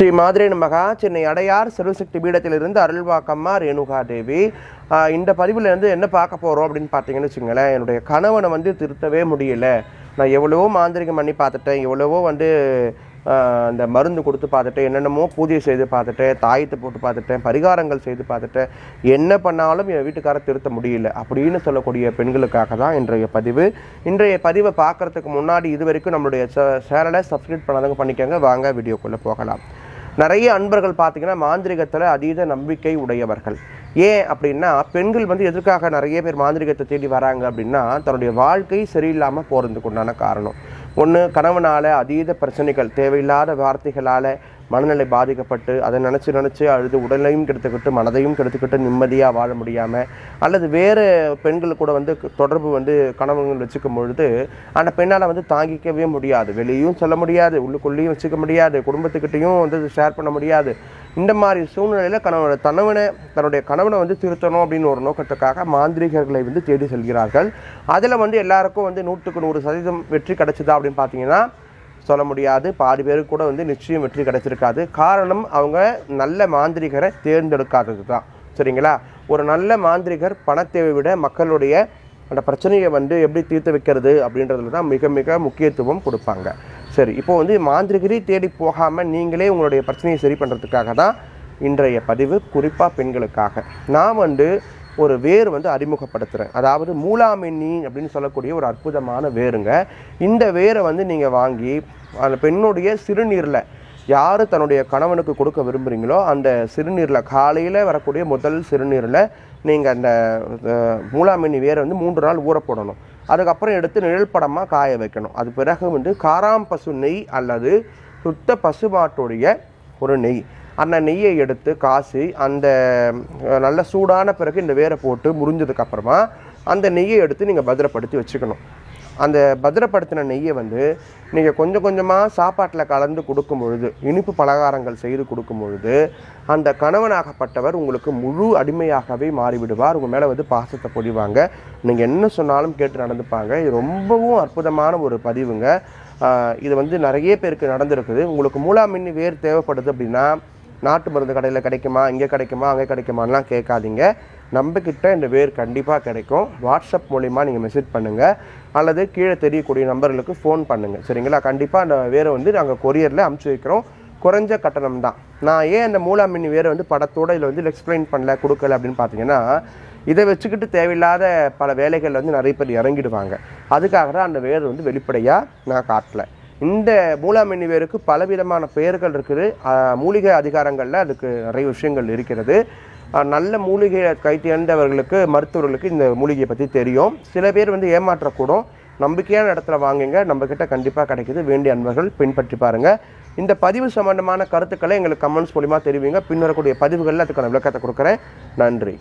ஸ்ரீ மாதிரி மகா சென்னை அடையார் சிறுசக்தி பீடத்திலிருந்து அருள்வாக்கம்மா ரேணுகா தேவி இந்த பதிவில் இருந்து என்ன பார்க்க போகிறோம் அப்படின்னு பார்த்தீங்கன்னு வச்சுங்களேன் என்னுடைய கணவனை வந்து திருத்தவே முடியல. நான் எவ்வளவோ மாந்திரிகம் பண்ணி பார்த்துட்டேன் எவ்வளவோ வந்து இந்த அந்த மருந்து கொடுத்து பார்த்துட்டேன் என்னென்னமோ பூஜை செய்து பார்த்துட்டேன் தாயத்தை போட்டு பார்த்துட்டேன் பரிகாரங்கள் செய்து பார்த்துட்டேன். என்ன பண்ணாலும் என் வீட்டுக்காரர் திருத்த முடியல அப்படின்னு சொல்லக்கூடிய பெண்களுக்காக தான் இன்றைய பதிவு. இன்றைய பதிவை பார்க்கறதுக்கு முன்னாடி இது வரைக்கும் நம்மளுடைய சேனலை சப்ஸ்கிரைப் பண்ணாதவங்க பண்ணிக்கோங்க. வாங்க வீடியோக்குள்ளே போகலாம். நிறைய அன்பர்கள் பார்த்தீங்கன்னா மாந்திரிகத்தில் அதீத நம்பிக்கை உடையவர்கள். ஏன் அப்படின்னா பெண்கள் வந்து எதற்காக நிறைய பேர் மாந்திரிகத்தை தேடி வராங்க அப்படின்னா தன்னுடைய வாழ்க்கை சரியில்லாமல் போகிறதுக்கு உண்டான காரணம். ஒன்று கணவனால் அதீத பிரச்சனைகள் தேவையில்லாத வார்த்தைகளால் மனநிலை பாதிக்கப்பட்டு அதை நினச்சி நினச்சி அழுது உடலையும் கெடுத்துக்கிட்டு மனதையும் கெடுத்துக்கிட்டு நிம்மதியாக வாழ முடியாமல் அல்லது வேறு பெண்கள் கூட வந்து தொடர்பு வந்து கணவன்கள் வச்சுக்கும் பொழுது அந்த பெண்ணால் வந்து தாங்கிக்கவே முடியாது. வெளியும் சொல்ல முடியாது உள்ளுக்குள்ளேயும் வச்சுக்க முடியாது குடும்பத்துக்கிட்டையும் வந்து ஷேர் பண்ண முடியாது. இந்த மாதிரி சூழ்நிலையில் கணவனை தனவனை தன்னுடைய கணவனை வந்து திருத்தணும் அப்படின்னு ஒரு நோக்கத்துக்காக மாந்திரிகர்களை வந்து தேடி செல்கிறார்கள். அதில் வந்து எல்லாருக்கும் வந்து நூற்றுக்கு நூறு சதவீதம் வெற்றி கிடச்சிதா அப்படின்னு பார்த்தீங்கன்னா சொல்ல முடியாது. பாதி பேருக்கு கூட வந்து நிச்சயம் வெற்றி கிடைச்சிருக்காது. காரணம் அவங்க நல்ல மாந்திரிகரை தேர்ந்தெடுக்காதது தான் சரிங்களா? ஒரு நல்ல மாந்திரிகர் பணத்தேவை விட மக்களுடைய அந்த பிரச்சனையை வந்து எப்படி தீர்த்து வைக்கிறது அப்படின்றதுல தான் மிக மிக முக்கியத்துவம் கொடுப்பாங்க. சரி இப்போ வந்து மாந்திரிகரை தேடி போகாமல் நீங்களே உங்களுடைய பிரச்சனையை சரி பண்ணுறதுக்காக தான் இன்றைய பதிவு. குறிப்பாக பெண்களுக்காக. நான் வந்து ஒரு வேர் வந்து அறிமுகப்படுத்துகிறேன் அதாவது மூலாமென்னி அப்படின்னு சொல்லக்கூடிய ஒரு அற்புதமான வேருங்க. இந்த வேரை வந்து நீங்கள் வாங்கி அந்த பெண்ணுடைய சிறுநீரில் யார் தன்னுடைய கணவனுக்கு கொடுக்க விரும்புகிறீங்களோ அந்த சிறுநீரில் காலையில் வரக்கூடிய முதல் சிறுநீரில் நீங்கள் அந்த அஹ், வேரை வந்து மூன்று நாள் ஊற போடணும். அதுக்கப்புறம் எடுத்து நிழல் படமாக காய வைக்கணும். அது பிறகு வந்து காராம் பசு நெய் அல்லது சுத்த பசுமாட்டுடைய ஒரு நெய். அந்த நெய்யை எடுத்து காசி அந்த நல்ல சூடான பிறகு இந்த வேரை போட்டு முறிஞ்சதுக்கப்புறமா அந்த நெய்யை எடுத்து நீங்கள் பத்திரப்படுத்தி வச்சுக்கணும். அந்த பத்திரப்படுத்தின நெய்யை வந்து நீங்கள் கொஞ்சம் கொஞ்சமாக சாப்பாட்டில் கலந்து கொடுக்கும் பொழுது இனிப்பு பலகாரங்கள் செய்து கொடுக்கும் பொழுது அந்த கணவனாகப்பட்டவர் உங்களுக்கு முழு அடிமையாகவே மாறிவிடுவார். உங்கள் மேலே வந்து பாசத்தை பொழிவாங்க. நீங்கள் என்ன சொன்னாலும் கேட்டு நடந்துப்பாங்க. இது ரொம்பவும் அற்புதமான ஒரு பதிவுங்க. இது வந்து நிறைய பேருக்கு நடந்திருக்குது. உங்களுக்கு மூலாமின்னி வேர் தேவைப்படுது அப்படின்னா நாட்டு மருந்து கடையில் கிடைக்குமா இங்கே கிடைக்குமா அங்கே கிடைக்குமான்லாம் கேட்காதீங்க. நம்மக்கிட்ட இந்த வேர் கண்டிப்பாக கிடைக்கும். வாட்ஸ்அப் மூலிமா நீங்கள் மெசேஜ் பண்ணுங்கள் அல்லது கீழே தெரியக்கூடிய நம்பர்களுக்கு ஃபோன் பண்ணுங்கள் சரிங்களா? கண்டிப்பாக அந்த வேரை வந்து நாங்கள் கொரியரில் அமுச்சு வைக்கிறோம். குறைஞ்ச கட்டணம் தான். நான் ஏன் அந்த மூலாமின் வேரை வந்து படத்தோடு இதில் வந்து எக்ஸ்பிளைன் பண்ணல கொடுக்கல அப்படின்னு பார்த்தீங்கன்னா இதை வச்சுக்கிட்டு தேவையில்லாத பல வேலைகள் வந்து நிறைய பேர் இறங்கிடுவாங்க. அதுக்காக தான் அந்த வேர் வந்து வெளிப்படையாக நான் காட்டல. இந்த மூலாமணி வேருக்கு பலவிதமான பெயர்கள் இருக்குது. மூலிகை அதிகாரங்களில் அதுக்கு நிறைய விஷயங்கள் இருக்கிறது. நல்ல மூலிகை கை தேர்ந்தவர்களுக்கு மருத்துவர்களுக்கு இந்த மூலிகையை பற்றி தெரியும். சில பேர் வந்து ஏமாற்றக்கூடும். நம்பிக்கையான இடத்துல வாங்குங்க. நம்மக்கிட்ட கண்டிப்பாக கிடைக்கிது. வேண்டிய அன்பர்கள் பின்பற்றி பாருங்கள் இந்த பதிவு சம்பந்தமான கருத்துக்களை எங்களுக்கு கமெண்ட்ஸ் மூலிமா தெரிவிங்க. பின் வரக்கூடிய பதிவுகளில் அதுக்கான விளக்கத்தை கொடுக்குறேன். நன்றி.